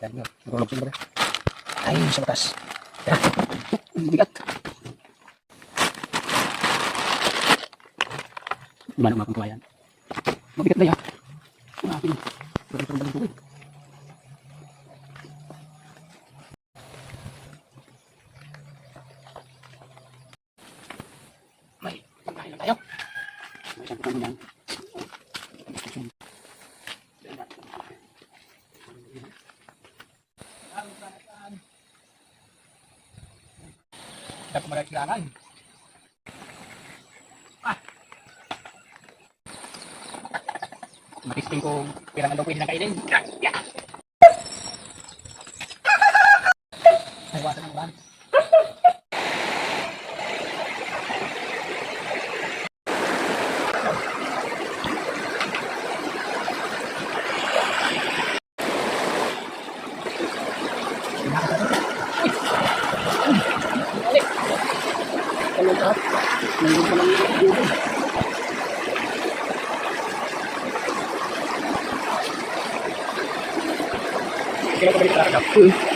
Yan yun. Nagulog sila ba? Ay, sa batas. Tara. Ang Mabigat. Di ba naman kung yan? Mabigat na yan. Ang aking. Parang parang balang tubig. May pagkain lang tayo. May isang pagkain yan. Dapat marami kailangan. Ah! Matisting kung pirang daw pwede nang kainin. Yeah! Ay, wasan ang ban. Ano ka? Nandun pa lang yung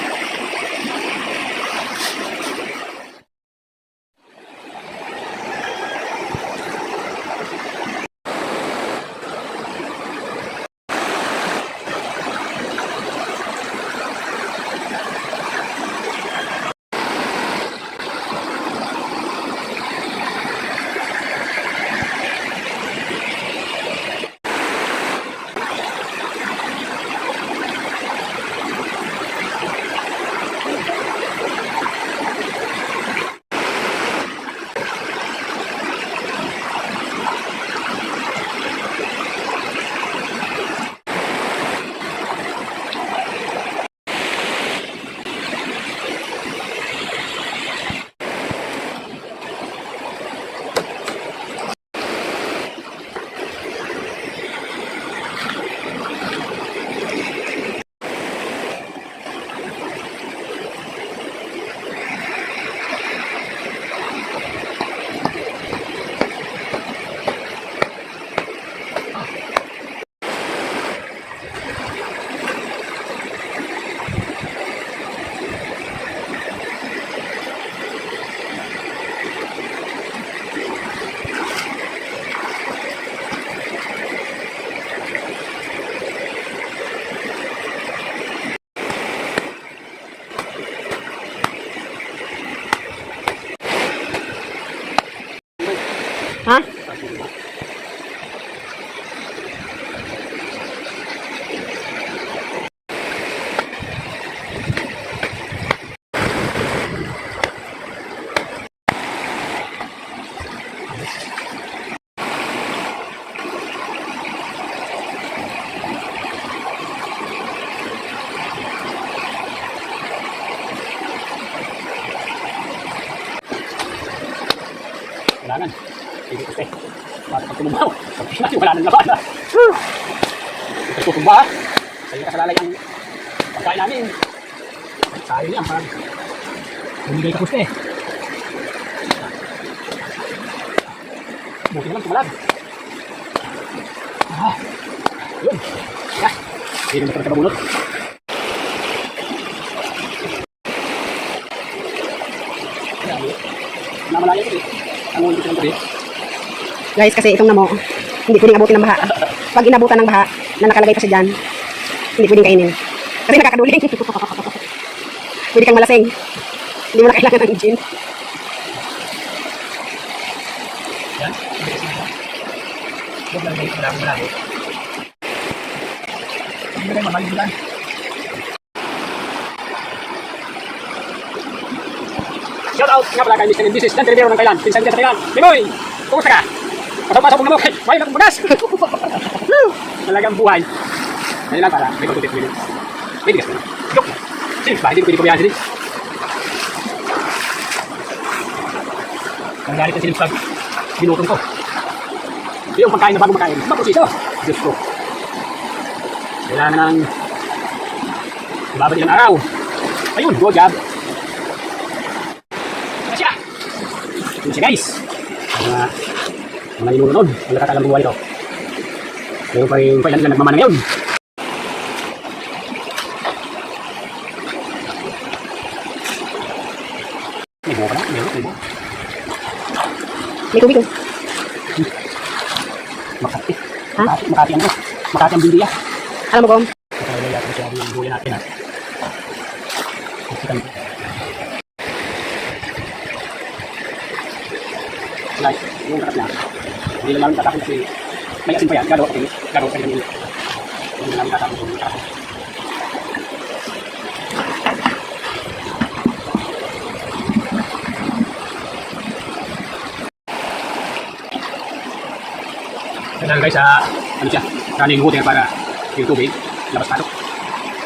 Huh? Kasi. Para pag tumubaw. Pag wala nang laban. Ito tumba. Sa'yo kasalalay ang pagkain namin. Sayang yan. Parang bumigay ka kuste. Buti naman tumalag. Ah. Yun. Ya. Hindi naman talaga mabulot. Namalaya ko eh. Ang ulit ko ng. Guys, kasi itong namo, hindi pwedeng abutin ng baha. Pag inabutan ng baha, na nakalagay pa siya dyan, hindi pwedeng kainin. Kasi nakakaduling. Pwede kang malasing. Hindi mo na kailangan ng gin. Shout out nga pala kay Mr. Mrs. Dan Trevero ng Kailan. Pinsan dyan sa Kailan. Limoy! Kumusta ka? Mo na mo. May lang bugas. Talagang buhay. Ngayon lang para. May pagkutit minutes. May bigas na. Lang. Sige ba? Hindi ko pwede kumayan sila. Ang galit na silip pag binutong ko. Yung pagkain na bago makain. Mapusiso. Diyos ko. Kailangan ng ibabalik ng araw. Ayun, good job. Ano siya? Yun siya guys. Mga mga niluno ang nakakalang gumawa nito mayroon pa rin pailan na nagmamana ngayon? May buo ka na? May buo may tubig oh. makati. Ha? makati ang makati ang ano? bindi alam mo kong makati ang bindi ang buli natin ha? Kasi kami like yung kakat lang hindi lang namin tatapon kasi may asin pa yan. Gagawa kasi. Gagawa kasi ng Hindi namin tatapon yung tatapon. Kaya guys, ah, ano siya, running water para yung tubig, labas pasok.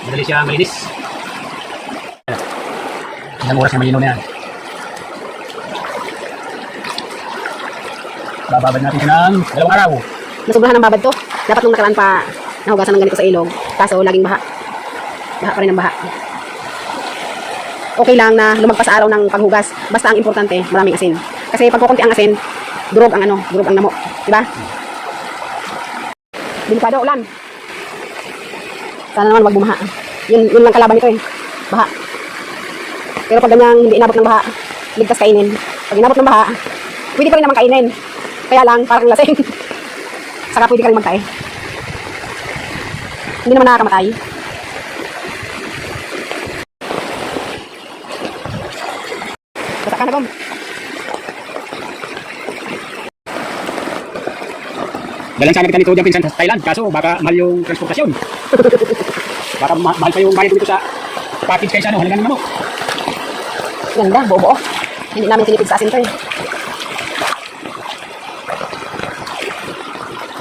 Madali siya malinis. Ilang oras na malinaw na yan. Bababad natin siya ng dalawang araw. Nasobrahan ng babad to. Dapat nung nakaraan pa nahugasan ng ganito sa ilog. Kaso laging baha. Baha pa rin ang baha. Okay lang na lumagpas araw ng paghugas. Basta ang importante, maraming asin. Kasi pag kukunti ang asin, durog ang ano, durog ang namo. Diba? Delikado ulan. Sana naman wag bumaha. Yun, yun lang kalaban nito eh. Baha. Pero pag ganyang hindi inabot ng baha, ligtas kainin. Pag inabot ng baha, pwede ko rin naman kainin. Kaya lang, parang lasing. Saka pwede ka magtae. Hindi naman nakakamatay. Bata ka na, Gom. Dalan sana kita nito dyan pinsan sa Thailand. Kaso baka mahal yung transportasyon. baka ma- mahal pa yung bayad dito sa package kaysa ano, halagan mo. Ganda, bobo. Hindi namin tinipid sa asin to eh.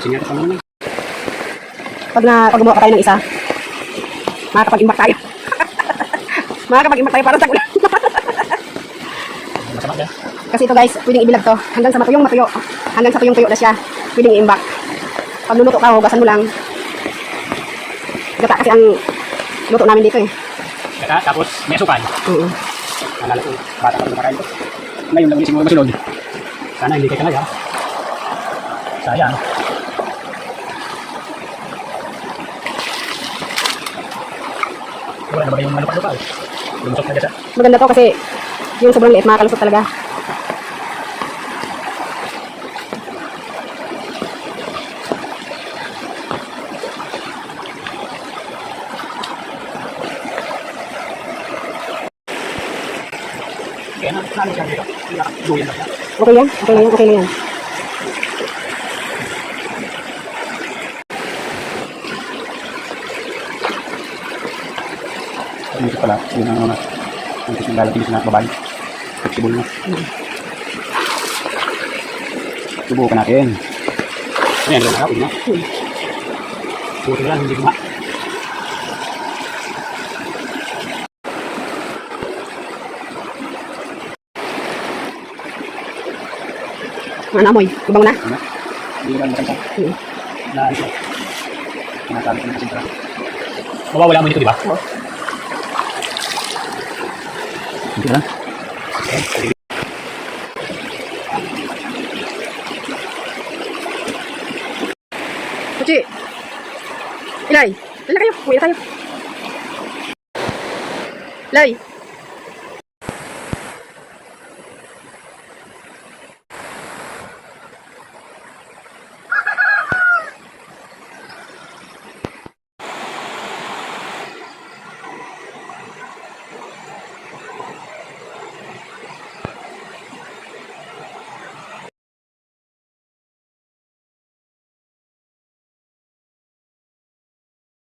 Nga ito naman. Pag na pag gumawa pa tayo ng isa, makakapag-imbak tayo. makakapag-imbak tayo para sa ulan. Masama yan. Kasi ito guys, pwedeng ibilag to. Hanggang sa matuyong matuyo. Hanggang sa tuyong tuyo na siya. Pwedeng i-imbak. Pag luluto ka, hugasan mo lang. Gata kasi ang luto namin dito eh. Kaya, tapos may asukal. Oo. Alala ko, bata pa rin makain ko. Ngayon lang ulit siguro masunod. Sana hindi kayo kalaya. Sayang. Wala na ba yung malupa-lupa? Lumusok na dyan sa... Maganda to kasi yung sobrang liit makakalusot talaga. Kaya na, saan siya dito? Duyan na siya. Okay yan? Okay lang yan? Okay lang yan. Dito pala, yun ang mga gusto ng lalaking na babae. Flexible na. Subukan natin. Ayan, doon na, na. Buti lang, hindi guma. Ano amoy? Ibang na? Ano? Hindi naman makanta. Hmm. Na. Sinasabi ko na kasi ito. Mawawala mo dito, di ba? Oo. Hindi. Okay. Kuchi! Ilay! Dala kayo! Kuya tayo! Lay!